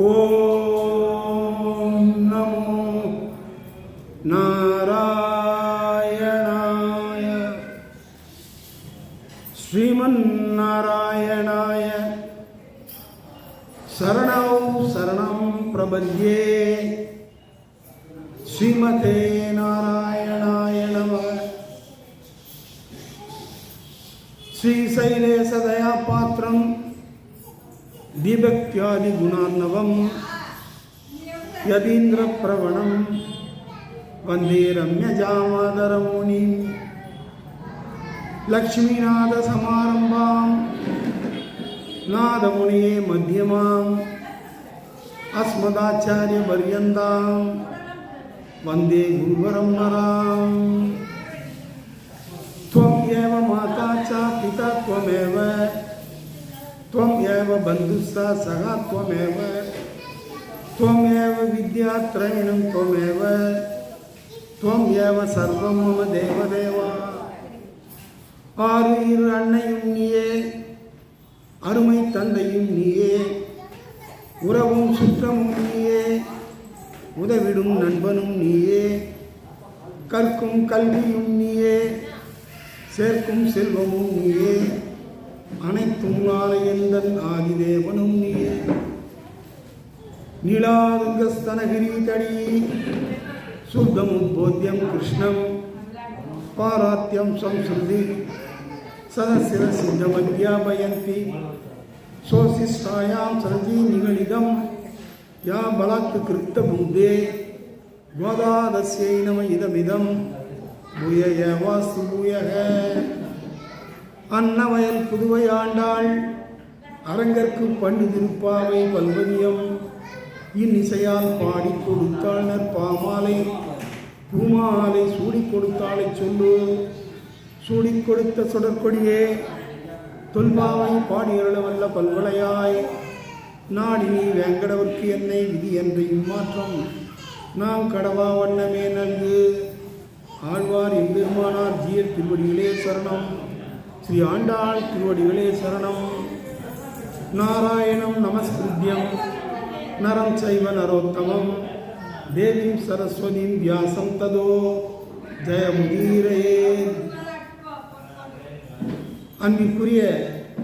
오. वंदे रम्यजामादरमुनिं लक्ष्मीनाथसमारम्भां नादमुनिये मध्यमाम् अस्मदाचार्यपर्यन्तां। वंदे गुरुपरम्पराम् त्वमेव माता च, पिता त्वमेव। त्वम् एव बन्धुस्सा, सखा त्वमेव। त्वमेव विद्यात्रयणं त्वमेव। துவம் ஏவ சர்வம் மம தேவதேவா ஆறு அன்னையும் நீயே அருமை தந்தையும் நீயே உறவும் சுற்றமும் நீயே உதவிடும் நண்பனும் நீயே கற்கும் கல்வியும் நீயே சேர்க்கும் செல்வமும் நீயே அனைத்தும் ஆலயந்தன் ஆதிதேவனும் நீயே. நிலாதுங்கஸ்தனகிரி தடி சுத்தமுத்போத்தியம் கிருஷ்ணம் பாராத்தியம் சம்ஸ்ருதி சதசிர சித்தமத்யாபயந்தி சோசிஷ்டாயாம் சரஜி நிகழிதம் யா பலாத்து கிருத்த புத்தே கோதாதஸ்யை நம இதமிதம் பூய வாஸ்து பூயக அன்னவயல் புதுவை ஆண்டாள் அரங்கற்கு பண்டு திருப்பாவை பல்வனியம். இன்னிசையால் பாடி கொடுத்தாள் நற்பாமாலை பூமாலை சூடி கொடுத்தாலே சொல்லு. சூடி கொடுத்த சுடற்கொடியே தொல்பாவை பாடியருள வல்ல பல்வளையாய். நாடினி வேங்கடவர்க்கு என்னை விதி என்று இம்மாற்றம். நாம் கடவா வண்ணமே நல்கு. ஆழ்வார் எம்பெருமானார் திருவடி திருவடிகளே சரணம். ஸ்ரீ ஆண்டாள் திருவடிகளே சரணம். நாராயணம் நமஸ்கிருத்யம். நரம் சைவ நரோத்தமம். தேவீம் சரஸ்வதியும் வியாசம் ததோ ஜெயமுதீரையே அன்பிற்குரிய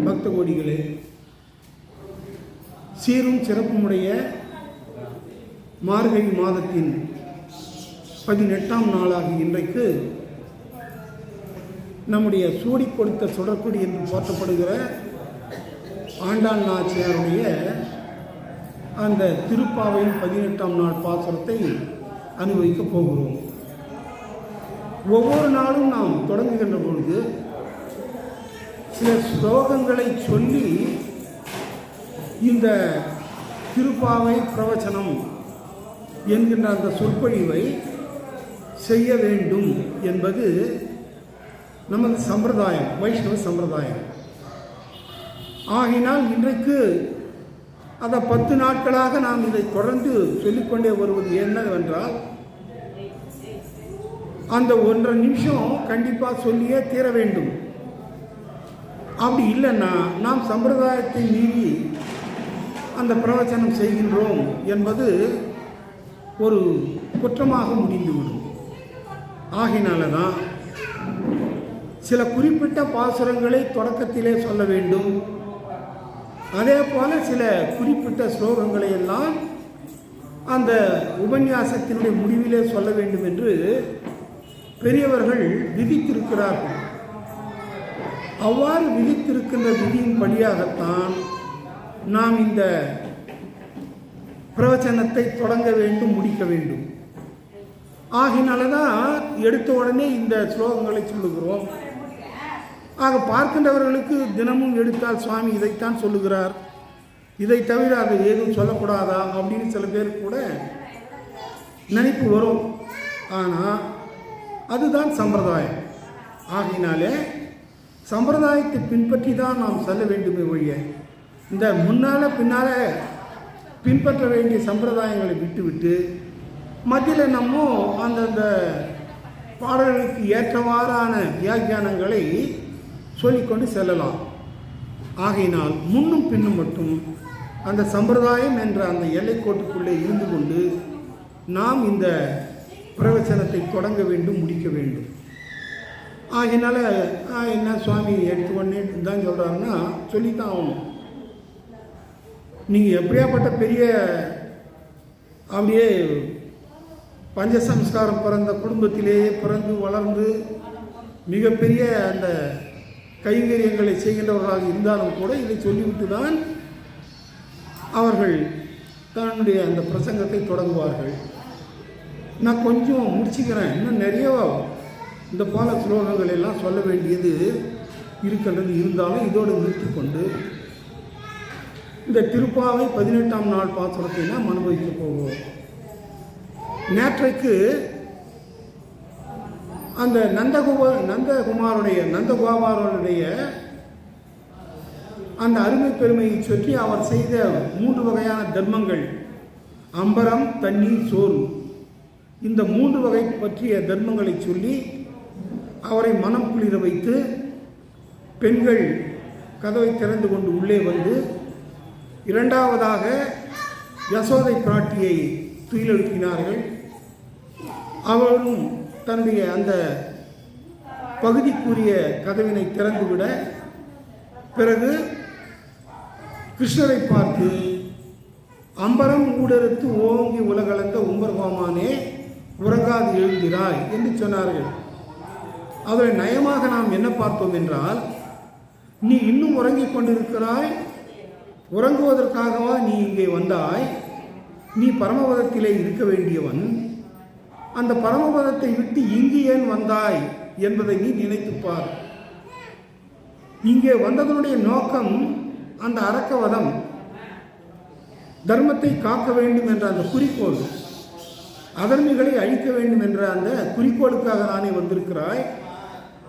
பக்த கோடிகளே சீரும் சிறப்புமுடைய மார்கழி மாதத்தின் பதினெட்டாம் நாளாக இன்றைக்கு நம்முடைய சூடி கொடுத்த சுடற்குடி என்று போற்றப்படுகிற ஆண்டாள் நாச்சியாருடைய அந்த திருப்பாவையின் பதினெட்டாம் நாள் பாசுரத்தை அனுபவிக்கப் போகிறோம். ஒவ்வொரு நாளும் நாம் தொடங்குகின்ற பொழுது சில ஸ்லோகங்களை சொல்லி இந்த திருப்பாவை பிரவச்சனம் என்கின்ற அந்த சொற்பொழிவை செய்ய வேண்டும் என்பது நமது சம்பிரதாயம் வைஷ்ணவ சம்பிரதாயம். ஆகினால் இன்றைக்கு அதை பத்து நாட்களாக நாம் இதை தொடர்ந்து சொல்லிக்கொண்டே வருவது என்னவென்றால் அந்த ஒன்றரை நிமிஷம் கண்டிப்பாக சொல்லியே தீர வேண்டும். அப்படி இல்லைன்னா நாம் சம்பிரதாயத்தை மீறி அந்த பிரவச்சனம் செய்கின்றோம் என்பது ஒரு குற்றமாக முடிந்துவிடும். ஆகினால தான் சில குறிப்பிட்ட பாசுரங்களை தொடக்கத்திலே சொல்ல வேண்டும். அதே போல சில குறிப்பிட்ட ஸ்லோகங்களை எல்லாம் அந்த உபன்யாசத்தினுடைய முடிவிலே சொல்ல வேண்டும் என்று பெரியவர்கள் விதித்திருக்கிறார்கள். அவ்வாறு விதித்திருக்கின்ற விதியின் படியாகத்தான் நாம் இந்த பிரவச்சனத்தை தொடங்க வேண்டும் முடிக்க வேண்டும். ஆகினால தான் எடுத்த உடனே இந்த ஸ்லோகங்களை சொல்லுகிறோம். ஆக பார்க்கின்றவர்களுக்கு தினமும் எடுத்தால் சுவாமி இதைத்தான் சொல்லுகிறார். இதை தவிர அது ஏதும் சொல்லக்கூடாதா அப்படின்னு சில பேர் கூட நினைப்பு வரும். ஆனால் அதுதான் சம்பிரதாயம். ஆகினாலே சம்பிரதாயத்தை பின்பற்றி தான் நாம் செல்ல வேண்டுமே ஒழிய இந்த முன்னால் பின்னால் பின்பற்ற வேண்டிய சம்பிரதாயங்களை விட்டுவிட்டு மத்தியில் நம்ம அந்தந்த பாடல்களுக்கு ஏற்றவாறான வியாக்கியானங்களை சொல்லிக்கொண்டு செல்லலாம். ஆகையினால் முன்னும் பின்னும் மட்டும் அந்த சம்பிரதாயம் என்ற அந்த எல்லைக்கோட்டுக்குள்ளே இருந்து கொண்டு நாம் இந்த பிரவச்சனத்தை தொடங்க வேண்டும் முடிக்க வேண்டும். ஆகினால என்ன சுவாமி எடுத்து உடனே தான் சொல்கிறாருன்னா சொல்லித்தான் ஆகணும். நீங்கள் எப்படியாப்பட்ட பெரிய அப்படியே பஞ்சசம்ஸ்காரம் பிறந்த குடும்பத்திலேயே பிறந்து வளர்ந்து மிகப்பெரிய அந்த கைங்கரியங்களை செய்கின்றவர்களாக இருந்தாலும் கூட இதை சொல்லிவிட்டு தான் அவர்கள் தன்னுடைய அந்த பிரசங்கத்தை தொடங்குவார்கள். நான் கொஞ்சம் முடிச்சுக்கிறேன். இன்னும் நிறைய இந்த பால ஸ்லோகங்கள் எல்லாம் சொல்ல வேண்டியது இருக்கின்றது. இருந்தாலும் இதோடு நிறுத்திக்கொண்டு இந்த திருப்பாவை பதினெட்டாம் நாள் பாசுரத்தை நாம் அனுபவிக்க போவோம். நேற்றைக்கு அந்த நந்தகுமா நந்தகுமாருடைய நந்தகோபாலனுடைய அந்த அருமை பெருமையை சொல்லி அவர் செய்த மூன்று வகையான தர்மங்கள். அம்பரம் தண்ணீர் சோறு. இந்த மூன்று வகை பற்றிய தர்மங்களை சொல்லி அவரை மனம் குளிர வைத்து பெண்கள் கதவை திறந்து கொண்டு உள்ளே வந்து இரண்டாவதாக யசோதை பிராட்டியை துயிலெழுப்பினார்கள். அவரும் தன்னுடைய அந்த பகுதிக்குரிய கதவினை திறந்துவிட பிறகு கிருஷ்ணரை பார்த்து அம்பரம் ஊடறுத்து ஓங்கி உலகளந்த உம்பர்கோமானே உறங்காது எழுந்திராய் என்று சொன்னார்கள். அதில் நயமாக நாம் என்ன பார்த்தோம் என்றால் நீ இன்னும் உறங்கிக் கொண்டிருக்கிறாய் உறங்குவதற்காகவா நீ இங்கே வந்தாய்? நீ பரமபதத்திலே இருக்க வேண்டியவன் அந்த பரமபதத்தை விட்டு இங்கு ஏன் வந்தாய் என்பதை நீ நினைத்துப் பார். இங்கே வந்ததனுடைய நோக்கம் அந்த அரக்கவதம். தர்மத்தை காக்க வேண்டும் என்ற அந்த குறிக்கோள். அதர்மிகளை அழிக்க வேண்டும் என்ற அந்த குறிக்கோளுக்காக தானே வந்திருக்கிறாய்.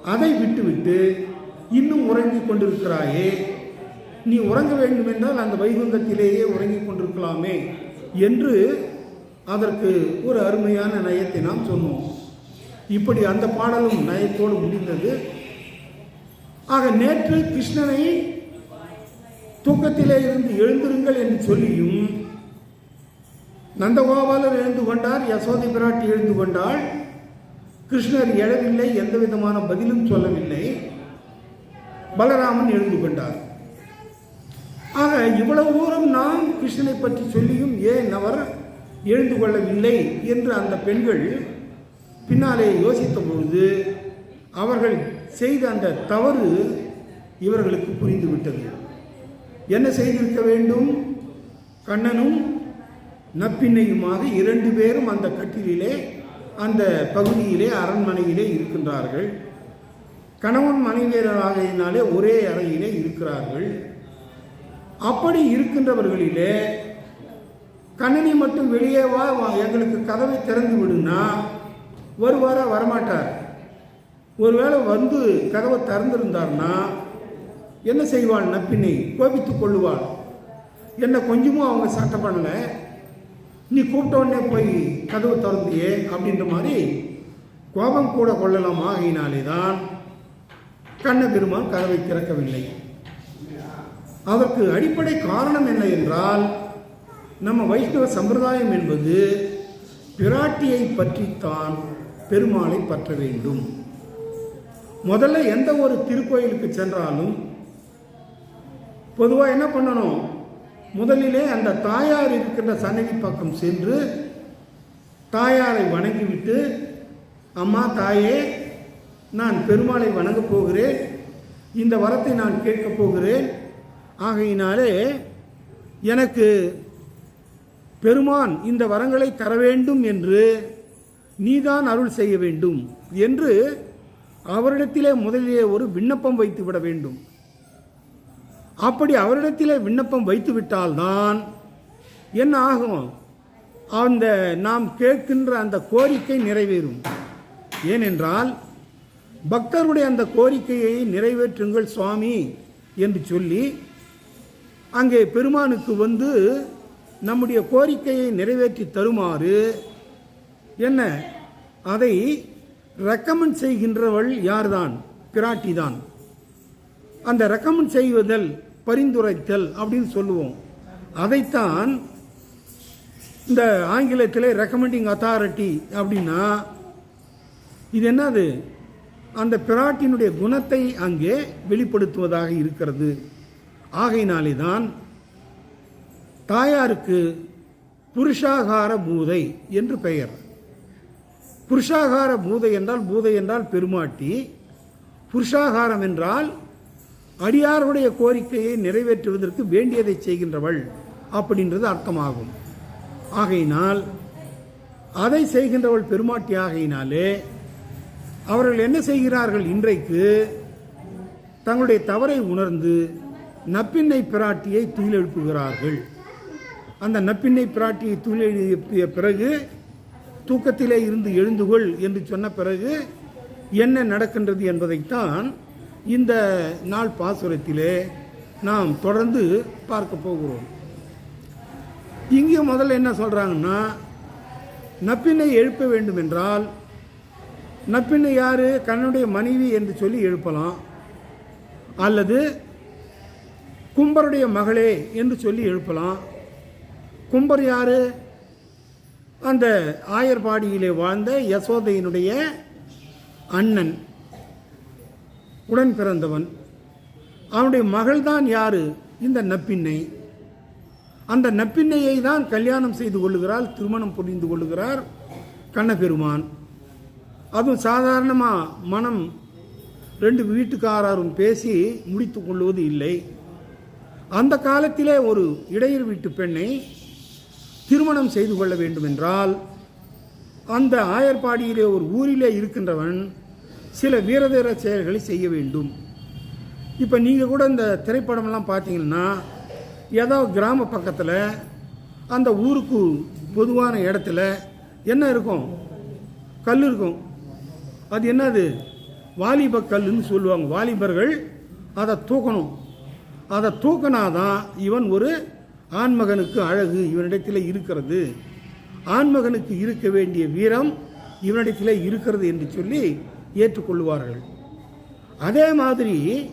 அதை விட்டுவிட்டு இன்னும் உறங்கிக் கொண்டிருக்கிறாயே. நீ உறங்க வேண்டும் என்றால் அந்த வைகுந்தத்திலேயே உறங்கிக் கொண்டிருக்கலாமே என்று அதற்கு ஒரு அருமையான நயத்தை நாம் சொன்னோம். இப்படி அந்த பாடலும் நயத்தோடு முடிந்தது. ஆக நேற்று கிருஷ்ணனை தூக்கத்திலே இருந்து எழுந்திருங்கள் என்று சொல்லியும் நந்தகோபாலர் எழுந்து கொண்டார் யசோதி பிராட்டி எழுந்து கொண்டாள். கிருஷ்ணர் எழவில்லை எந்த விதமான பதிலும் சொல்லவில்லை. பலராமன் எழுந்து கொண்டார். ஆக இவ்வளவு தூரம் நாம் கிருஷ்ணனை பற்றி சொல்லியும் ஏன் அவர் எழுந்து கொள்ளவில்லை என்று அந்த பெண்கள் பின்னாலே யோசித்த பொழுது அவர்கள் செய்த அந்த தவறு இவர்களுக்கு புரிந்துவிட்டது. என்ன செய்திருக்க வேண்டும்? கண்ணனும் நப்பின்னையுமாக இரண்டு பேரும் அந்த கட்டிலே அந்த பகுதியிலே அரண்மனையிலே இருக்கின்றார்கள். கணவன் மனைவியராகினாலே ஒரே அறையிலே இருக்கிறார்கள். அப்படி இருக்கின்றவர்களிலே கண்ணனி மட்டும் வெளியே வா எங்களுக்கு கதவை திறந்து விடுன்னா வருவாரா வரமாட்டார். ஒருவேளை வந்து கதவை திறந்திருந்தார்னா என்ன செய்வாள் நப்பினை? கோபித்துக் கொள்ளுவாள். என்ன கொஞ்சமும் அவங்க சட்டை பண்ணல. நீ கூப்பிட்ட உடனே போய் கதவு திறந்தியே அப்படின்ற மாதிரி கோபம் கூட கொள்ளலாம்? ஆகையினாலே தான் கண்ண பெருமான் கதவை திறக்கவில்லை. அதற்கு அடிப்படை காரணம் என்ன என்றால் நம்ம வைஷ்ணவ சம்பிரதாயம் என்பது பிராட்டியை பற்றித்தான் பெருமாளை பற்ற வேண்டும். முதல்ல எந்த ஒரு திருக்கோயிலுக்கு சென்றாலும் பொதுவாக என்ன பண்ணணும்? முதலிலே அந்த தாயார் இருக்கின்ற சன்னதி பக்கம் சென்று தாயாரை வணங்கிவிட்டு அம்மா தாயே நான் பெருமாளை வணங்கப் போகிறேன். இந்த வரத்தை நான் கேட்கப் போகிறேன். ஆகையினாலே எனக்கு பெருமான் இந்த வரங்களை தர வேண்டும் என்று நீதான் அருள் செய்ய வேண்டும் என்று அவரிடத்திலே முதலிலே ஒரு விண்ணப்பம் வைத்து விட வேண்டும். அப்படி அவரிடத்திலே விண்ணப்பம் வைத்து விட்டால்தான் என்ன ஆகும்? அந்த நாம் கேட்கின்ற அந்த கோரிக்கை நிறைவேறும். ஏனென்றால் பக்தருடைய அந்த கோரிக்கையை நிறைவேற்றுங்கள் சுவாமி என்று சொல்லி அங்கே பெருமானுக்கு வந்து நம்முடைய கோரிக்கையை நிறைவேற்றி தருமாறு என்ன? அதை ரெக்கமெண்ட் செய்கின்றவள் யார்தான்? பிராட்டி தான் அந்த ரெக்கமெண்ட் செய்வதல் பரிந்துரைத்தல் அப்படின்னு சொல்லுவோம். அதைத்தான் இந்த ஆங்கிலத்திலே ரெக்கமெண்டிங் அத்தாரிட்டி அப்படின்னா இது என்னது? அந்த பிராட்டினுடைய குணத்தை அங்கே வெளிப்படுத்துவதாக இருக்கிறது. ஆகையினாலே தான் தாயாருக்கு புருஷாகார பூதை என்று பெயர். புருஷாகார பூதை என்றால் பூதை என்றால் பெருமாட்டி. புருஷாகாரம் என்றால் அடியாருடைய கோரிக்கையை நிறைவேற்றுவதற்கு வேண்டியதை செய்கின்றவள் அப்படின்றது அர்த்தமாகும். ஆகையினால் அதை செய்கின்றவள் பெருமாட்டி ஆகையினாலே அவர்கள் என்ன செய்கிறார்கள் இன்றைக்கு? தங்களுடைய தவறை உணர்ந்து நப்பின்னை பிராட்டியை துயிலெழுப்புகிறார்கள். அந்த நப்பிண்ணை பிராட்டியை துயிலெழுப்பிய பிறகு தூக்கத்திலே இருந்து எழுந்துகொள் என்று சொன்ன பிறகு என்ன நடக்கின்றது என்பதைத்தான் இந்த நாள் பாசுரத்திலே நாம் தொடர்ந்து பார்க்க போகிறோம். இங்கே முதல்ல என்ன சொல்கிறாங்கன்னா நப்பினை எழுப்ப வேண்டும் என்றால் நப்பினை யார்? கண்ணனுடைய மனைவி என்று சொல்லி எழுப்பலாம். அல்லது கும்பருடைய மகளே என்று சொல்லி எழுப்பலாம். கும்பர் யார்? அந்த ஆயர்பாடியிலே வாழ்ந்த யசோதையினுடைய அண்ணன் உடன் பிறந்தவன் அவனுடைய மகள்தான் யார்? இந்த நப்பின்னை. அந்த நப்பின்னையை தான் கல்யாணம் செய்து கொள்ளுகிறாள் திருமணம் புரிந்து கொள்ளுகிறார் கண்ணபெருமான். அதுவும் சாதாரணமாக மனம் ரெண்டு வீட்டுக்காரரும் பேசி முடித்து கொள்வது இல்லை. அந்த காலத்திலே ஒரு இடையர் வீட்டு பெண்ணை திருமணம் செய்து கொள்ள வேண்டுமென்றால் அந்த ஆயர்பாடியிலே ஒரு ஊரிலே இருக்கின்றவன் சில வீரதீர செயல்களை செய்ய வேண்டும். இப்போ நீங்கள் கூட இந்த திரைப்படமெல்லாம் பார்த்தீங்கன்னா ஏதோ கிராம பக்கத்தில் அந்த ஊருக்கு பொதுவான இடத்துல என்ன இருக்கும்? கல் இருக்கும். அது என்னது? வாலிப கல்லுன்னு சொல்லுவாங்க. வாலிபர்கள் அதை தூக்கணும். அதை தூக்கினாதான் இவன் ஒரு ஆண்மகனுக்கு அழகு இவனிடத்தில் இருக்கிறது. ஆண்மகனுக்கு இருக்க வேண்டிய வீரம் இவனிடத்தில் இருக்கிறது என்று சொல்லி ஏற்றுக்கொள்வார்கள். அதே மாதிரி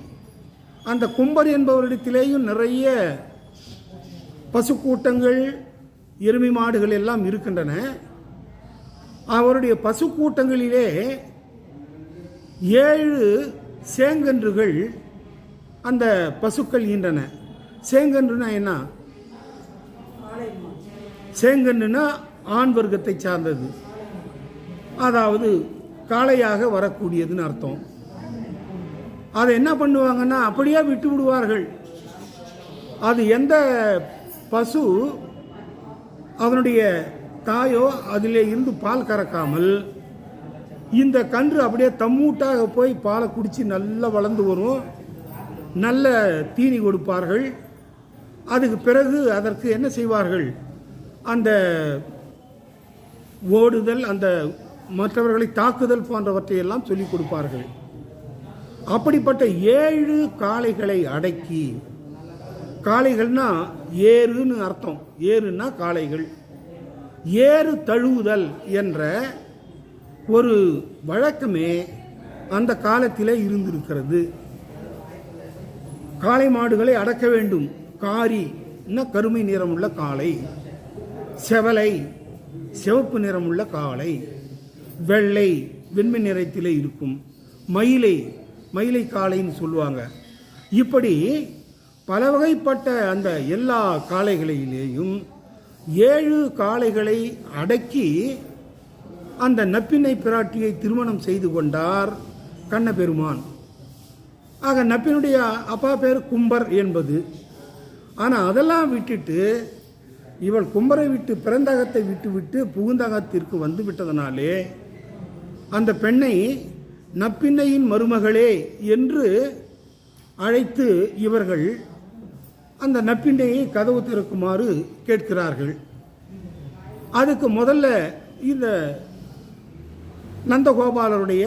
அந்த கும்பர் என்பவரிடத்திலேயும் நிறைய பசுக்கூட்டங்கள் எருமை மாடுகள் எல்லாம் இருக்கின்றன. அவருடைய பசுக்கூட்டங்களிலே ஏழு சேங்கன்றுகள் அந்த பசுக்கள் ஈன்றன. சேங்கன்றுனா என்ன? சேங்கன்னுனா ஆண் வர்க்கத்தை சார்ந்தது. அதாவது காளையாக வரக்கூடியதுன்னு அர்த்தம். அதை என்ன பண்ணுவாங்கன்னா அப்படியே விட்டு விடுவார்கள். அது எந்த பசு அதனுடைய தாயோ அதிலே இருந்து பால் கறக்காமல் இந்த கன்று அப்படியே தம்மூட்டாக போய் பாலை குடித்து நல்லா வளர்ந்து வரும். நல்ல தீனி கொடுப்பார்கள். அதுக்கு பிறகு அதற்கு என்ன செய்வார்கள்? அந்த ஓடுதல் அந்த மற்றவர்களை தாக்குதல் போன்றவற்றை எல்லாம் சொல்லிக் கொடுப்பார்கள். அப்படிப்பட்ட ஏழு காளைகளை அடக்கி காளைகள்னா ஏறுன்னு அர்த்தம். ஏறுன்னா காளைகள். ஏறு தழுவுதல் என்ற ஒரு வழக்கமே அந்த காலத்திலே இருந்திருக்கிறது. காளை மாடுகளை அடக்க வேண்டும். காரி கருமை நிறமுள்ள காளை. செவலை சிவப்பு நிறமுள்ள காளை வெள்ளை வெண்மை நிறத்திலே இருக்கும் மயிலை மயிலை காளைன்னு சொல்லுவாங்க. இப்படி பல வகைப்பட்ட அந்த எல்லா காளைகளிலேயும் ஏழு காளைகளை அடக்கி அந்த நப்பினை பிராட்டியை திருமணம் செய்து கொண்டார் கண்ணபெருமான். ஆக நப்பினுடைய அப்பா பேர் கும்பர் என்பது. ஆனால் அதெல்லாம் விட்டுட்டு இவள் கும்பரை விட்டு பிறந்தகத்தை விட்டுவிட்டு புகுந்தகத்திற்கு வந்து விட்டதனாலே அந்த பெண்ணை நப்பின்னையின் மருமகளே என்று அழைத்து இவர்கள் அந்த நப்பிண்ணையை கதவு திறக்குமாறு கேட்கிறார்கள். அதுக்கு முதல்ல இந்த நந்தகோபாலருடைய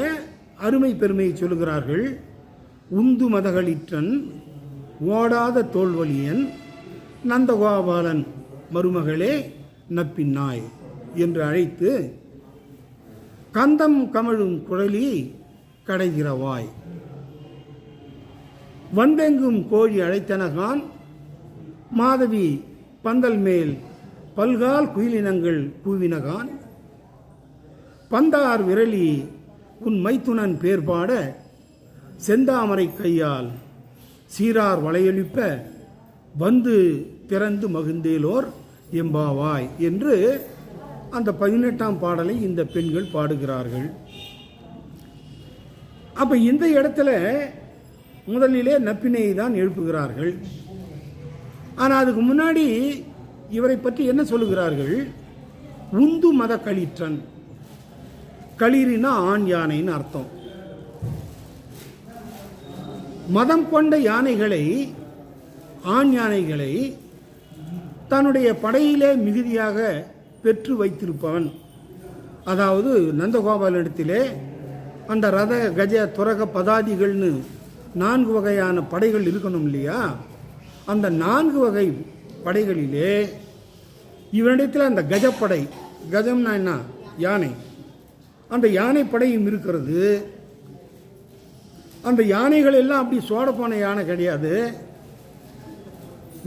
அருமை பெருமையை சொல்லுகிறார்கள். உந்து மதகளிற்றன் ஓடாத தோல்வழியன் நந்தகோபாலன். மருமகளே நப்பின்னாய் என்று அழைத்து கந்தம் கமழும் குழலி கடைகிறவாய். வந்தெங்கும் கோழி அழைத்தனகான் மாதவி பந்தல் மேல் பல்கால் குயிலினங்கள் கூவினகான். பந்தார் விரலி உன் மைத்துனன் பேர்பாட செந்தாமரை கையால் சீரார் வளையொலிப்ப வந்து பிறந்து மகிழ்ந்தேலோர் எம்பாவாய் என்று அந்த பதினெட்டாம் பாடலை இந்த பெண்கள் பாடுகிறார்கள். அப்போ இந்த இடத்துல முதலிலே நப்பினையை தான் எழுப்புகிறார்கள். ஆனால் அதுக்கு முன்னாடி இவரை பற்றி என்ன சொல்லுகிறார்கள்? உந்து மத களிற்றன் களிரினா ஆண் யானைன்னு அர்த்தம். மதம் கொண்ட யானைகளை ஆண் யானைகளை தன்னுடைய படையிலே மிகுதியாக பெற்று வைத்திருப்பவன் அதாவது நந்தகோபாலிடத்திலே அந்த ரத கஜ துரக பதாதிகள்னு நான்கு வகையான படைகள் இருக்கணும் இல்லையா? அந்த நான்கு வகை படைகளிலே இவனிடத்தில் அந்த கஜப்படை கஜம்னா என்ன? யானை. அந்த யானை படையும் இருக்கிறது. அந்த யானைகள் எல்லாம் அப்படி சோடப்பான யானை கிடையாது.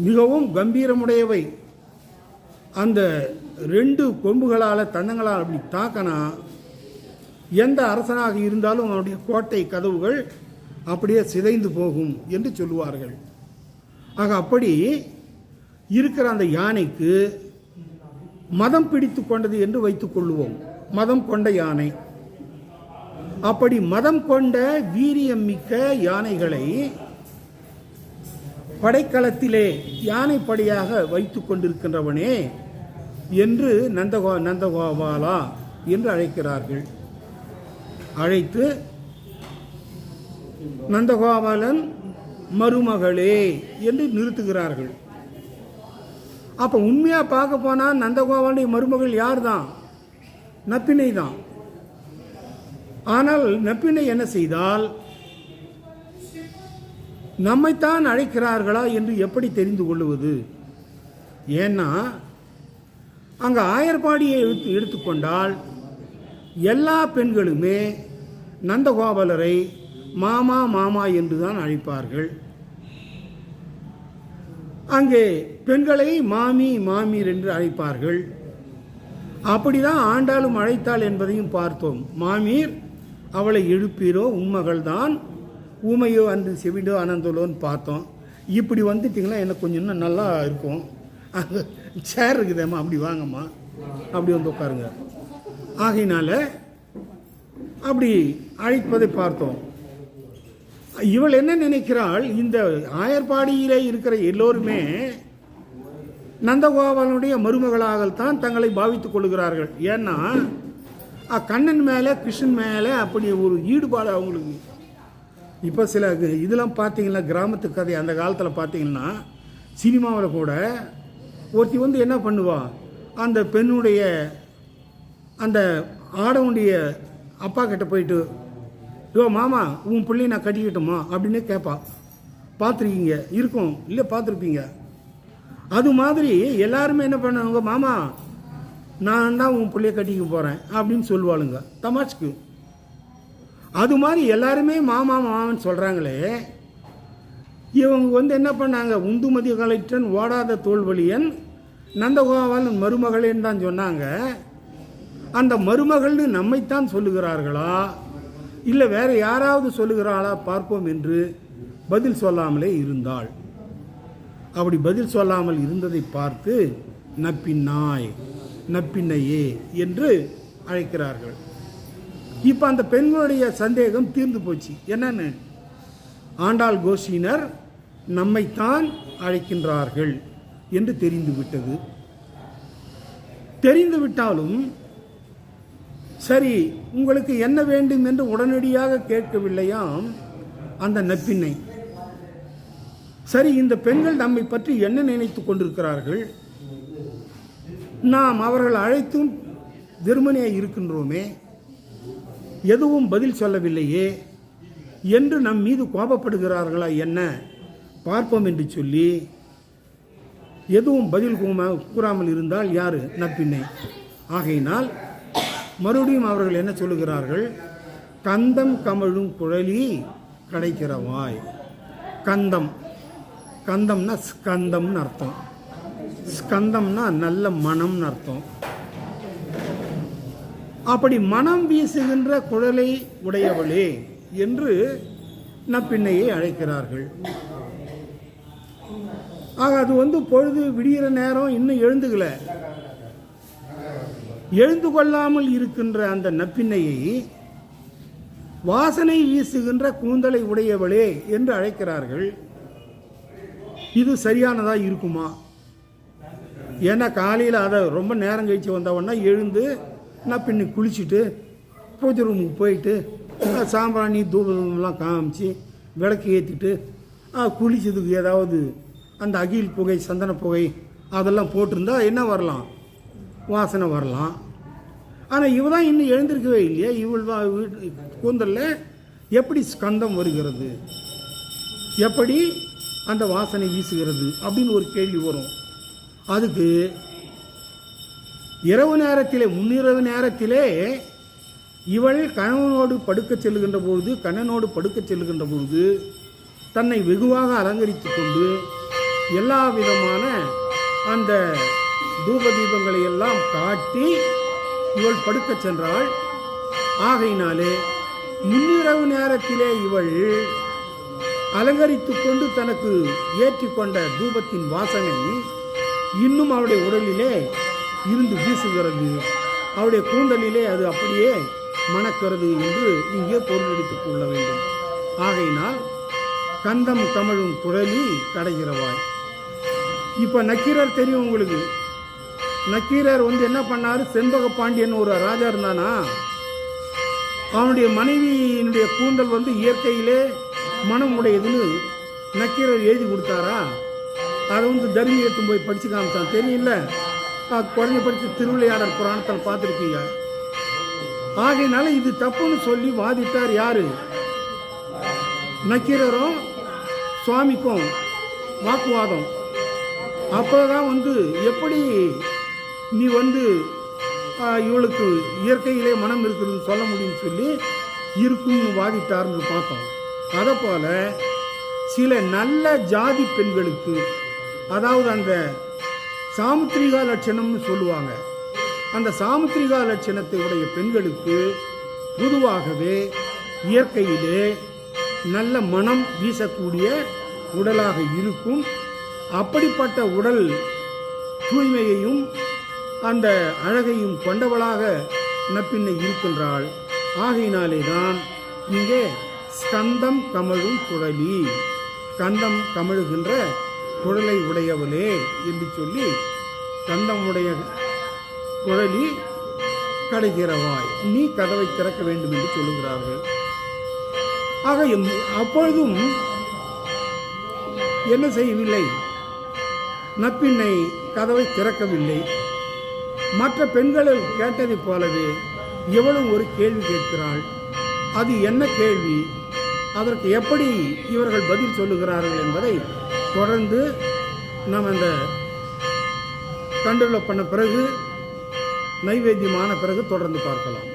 மிகவும் கம்பீரமுடையவை. அந்த ரெண்டு கொம்புகளால் தந்தங்களால் அப்படி தாக்கினா எந்த அரசனாக இருந்தாலும் அவனுடைய கோட்டை கதவுகள் அப்படியே சிதைந்து போகும் என்று சொல்லுவார்கள். ஆக அப்படி இருக்கிற அந்த யானைக்கு மதம் பிடித்து கொண்டது என்று வைத்துக் கொள்வோம். மதம் கொண்ட யானை. அப்படி மதம் கொண்ட வீரியம் மிக்க யானைகளை படைக்களத்திலே யானைப்படியாக வைத்து கொண்டிருக்கின்றவனே என்று நந்தகோ நந்தகோபாலா என்று அழைக்கிறார்கள். அழைத்து நந்தகோபாலன் மருமகளே என்று நிறுத்துகிறார்கள். அப்போ உண்மையாக பார்க்க போனால் நந்தகோபாலுடைய மருமகள் யார் தான் நப்பினை தான். ஆனால் நப்பினை என்ன செய்தால் நம்மைத்தான் அழைக்கிறார்களா என்று எப்படி தெரிந்து கொள்வது ஏன்னா அங்கே ஆயர்பாடியை எடுத்து எடுத்துக்கொண்டால் எல்லா பெண்களுமே நந்தகோபாலரை மாமா மாமா என்று தான் அழைப்பார்கள். அங்கே பெண்களை மாமி மாமீர் என்று அழைப்பார்கள். அப்படிதான் ஆண்டாளும் அழைத்தாள் என்பதையும் பார்த்தோம். மாமீர் அவளை எழுப்பீரோ உண்மகள்தான் ஊமையோ அந்த செவிடோ அனந்தோலோன்னு பார்த்தோம். இப்படி வந்துட்டிங்கன்னா எனக்கு கொஞ்சம் இன்னும் நல்லா இருக்கும். அங்கே சேர் இருக்குதேம்மா அப்படி வாங்கம்மா. அப்படி வந்து உட்காருங்க. ஆகையினால அப்படி அழைப்பதை பார்த்தோம். இவள் என்ன நினைக்கிறாள்? இந்த ஆயர்பாடியிலே இருக்கிற எல்லோருமே நந்தகோபாலனுடைய மருமகளாகத்தான் தங்களை பாவித்துக் கொள்கிறார்கள். ஏன்னா கண்ணன் மேலே கிருஷ்ணன் மேலே அப்படி ஒரு ஈடுபாடு அவங்களுக்கு இப்போ சில இதெல்லாம் பார்த்தீங்கன்னா கிராமத்து கதை அந்த காலத்தில் பார்த்தீங்கன்னா சினிமாவில் கூட ஒருத்தி வந்து என்ன பண்ணுவா? அந்த பெண்ணுடைய அந்த ஆடவனுடைய அப்பா கிட்ட போயிட்டு யோ மாமா உன் பிள்ளைய நான் கட்டிக்கிட்டோமா? அப்படின்னு கேட்பா பார்த்துருக்கீங்க? இருக்கும். இல்லை பார்த்துருப்பீங்க. அது மாதிரி எல்லாருமே என்ன பண்ணுவாங்க மாமா நான் தான் உன் பிள்ளைய கட்டிக்க போகிறேன் அப்படின்னு சொல்லுவாளுங்க. தமாஷ்க்கு. அது மாதிரி எல்லாருமே மாமா மாமான்னு சொல்கிறாங்களே இவங்க வந்து என்ன பண்ணாங்க? உந்துமதி கலெக்டன் ஓடாத தோல்வழியன் நந்தகோபாலன் மருமகளேன்னு தான் சொன்னாங்க. அந்த மருமகள்னு நம்மைத்தான் சொல்லுகிறார்களா? இல்லை வேற யாராவது சொல்லுகிறாளா? பார்ப்போம் என்று பதில் சொல்லாமலே இருந்தாள். அப்படி பதில் சொல்லாமல் இருந்ததை பார்த்து நப்பின்னாய் நப்பின்னையே என்று அழைக்கிறார்கள். இப்போ அந்த பெண்களுடைய சந்தேகம் தீர்ந்து போச்சு. என்னன்னு? ஆண்டாள் கோஷினர் நம்மைத்தான் அழைக்கின்றார்கள் என்று தெரிந்துவிட்டது தெரிந்துவிட்டாலும் சரி உங்களுக்கு என்ன வேண்டும் என்று உடனடியாக கேட்கவில்லையாம் அந்த நப்பினை சரி இந்த பெண்கள் நம்மை பற்றி என்ன நினைத்துக் கொண்டிருக்கிறார்கள்? நாம் அவர்கள் அழைத்தும் வெறுமனே இருக்கின்றோமே எதுவும் பதில் சொல்லவில்லையே. என்று நம் மீது கோபப்படுகிறார்களா என்ன? பார்ப்போம் என்று சொல்லி எதுவும் பதில் கூமா- கூறாமல் இருந்தால் யார்? நப்பின்னை ஆகையினால் மறுபடியும் அவர்கள் என்ன சொல்லுகிறார்கள்? கந்தம் கமழும் குழலி கிடைக்கிறவாய் கந்தம். கந்தம்னா ஸ்கந்தம்னு அர்த்தம். ஸ்கந்தம்னா நல்ல மனம்னு அர்த்தம். அப்படி மனம் வீசுகின்ற குழலை உடையவளே என்று நப்பின்னையை அழைக்கிறார்கள். ஆக அது வந்து பொழுது விடிகிற நேரம் இன்னும் எழுந்துக்கல எழுந்து கொள்ளாமல் இருக்கின்ற அந்த நப்பின்னையை வாசனை வீசுகின்ற கூந்தலை உடையவளே என்று அழைக்கிறார்கள். இது சரியானதா இருக்குமா? ஏன்னா காலையில் அதை ரொம்ப நேரம் கழிச்சு வந்தவொடனே எழுந்து நான் பின்ன குளிச்சுட்டு பூஜை ரூமுக்கு போயிட்டு சாம்பிராணி தூபம்லாம் காமிச்சு விளக்கு ஏற்றிட்டு குளிச்சதுக்கு ஏதாவது அந்த அகில் புகை சந்தன புகை அதெல்லாம் போட்டிருந்தா என்ன வரலாம்? வாசனை வரலாம். ஆனால் இவ தான் இன்னும் எழுந்திருக்கவே இல்லையா. இவள் வீட்டு கூந்தலில் எப்படி ஸ்கந்தம் வருகிறது? எப்படி அந்த வாசனை வீசுகிறது? அப்படின்னு ஒரு கேள்வி வரும். அதுக்கு இரவு நேரத்திலே முன்னிரவு நேரத்திலே இவள் கணவனோடு படுக்கச் செல்லுகின்ற பொழுது கண்ணனோடு படுக்கச் செல்லுகின்ற பொழுது தன்னை வெகுவாக அலங்கரித்துக் கொண்டு எல்லா விதமான அந்த தூப தீபங்களை எல்லாம் காட்டி இவள் படுக்கச் சென்றாள். ஆகையினாலே முன்னிரவு நேரத்திலே இவள் அலங்கரித்து கொண்டு தனக்கு ஏற்றிக்கொண்ட தூபத்தின் வாசனை இன்னும் அவளுடைய உடலிலே இருந்து வீசுகிறது. அவருடைய கூந்தலிலே அது அப்படியே மணக்கிறது என்று இங்கே பொருளெடுத்துக் கொள்ள வேண்டும். ஆகையினால் கந்தம் தமிழும் குழலி கடைகிறவாய். இப்போ நக்கீரர் தெரியும் உங்களுக்கு. நக்கீரர் வந்து என்ன பண்ணார்? செண்பக பாண்டியன் ஒரு ராஜா இருந்தானா? அவனுடைய மனைவியினுடைய கூந்தல் வந்து இயற்கையிலே மனம் உடையதுன்னு நக்கீரர் எழுதி கொடுத்தாரா? அதை வந்து தர்மி எடுத்து போய் படிச்சு காமிச்சான். தெரியல அது படித்து திருவிளையாடல் புராணத்தில் பார்த்துருக்கீங்க. ஆகையினால இது தப்புன்னு சொல்லி வாதிட்டார் யாரு? நக்கீரரும் சுவாமிக்கும் வாக்குவாதம். அப்போதான் வந்து எப்படி நீ வந்து இவளுக்கு இயற்கையிலே மனம் இருக்குதுன்னு சொல்ல முடியும்னு சொல்லி இருக்கும்னு வாதிட்டார்னு பார்த்தோம். அதை போல் சில நல்ல ஜாதி பெண்களுக்கு அதாவது அந்த சாமுத்திரிகா லட்சணம்னு சொல்லுவாங்க. அந்த சாமுத்திரிகா லட்சணத்தை உடைய பெண்களுக்கு பொதுவாகவே இயற்கையிலே நல்ல மனம் வீசக்கூடிய உடலாக இருக்கும். அப்படிப்பட்ட உடல் தூய்மையையும் அந்த அழகையும் கொண்டவளாக நப்பின்னை இருக்கின்றாள். ஆகையினாலே தான் இங்கே ஸ்கந்தம் கமழும் குழலி கந்தம் கமழுகின்ற குழலை உடையவளே என்று சொல்லி தந்தமுடைய குழலி கடைகிறவாய் நீ கதவை திறக்க வேண்டும் என்று சொல்லுகிறார்கள். ஆக அப்பொழுதும் என்ன செய்யவில்லை? நப்பின்னை கதவை திறக்கவில்லை. மற்ற பெண்கள் கேட்டதைப் போலவே இவளும் ஒரு கேள்வி கேட்கிறாள். அது என்ன கேள்வி? அதற்கு எப்படி இவர்கள் பதில் சொல்லுகிறார்கள் என்பதை தொடர்ந்து நாம் அந்த தண்டுல பண்ண பிறகு நைவேத்தியமான பிறகு தொடர்ந்து பார்க்கலாம்.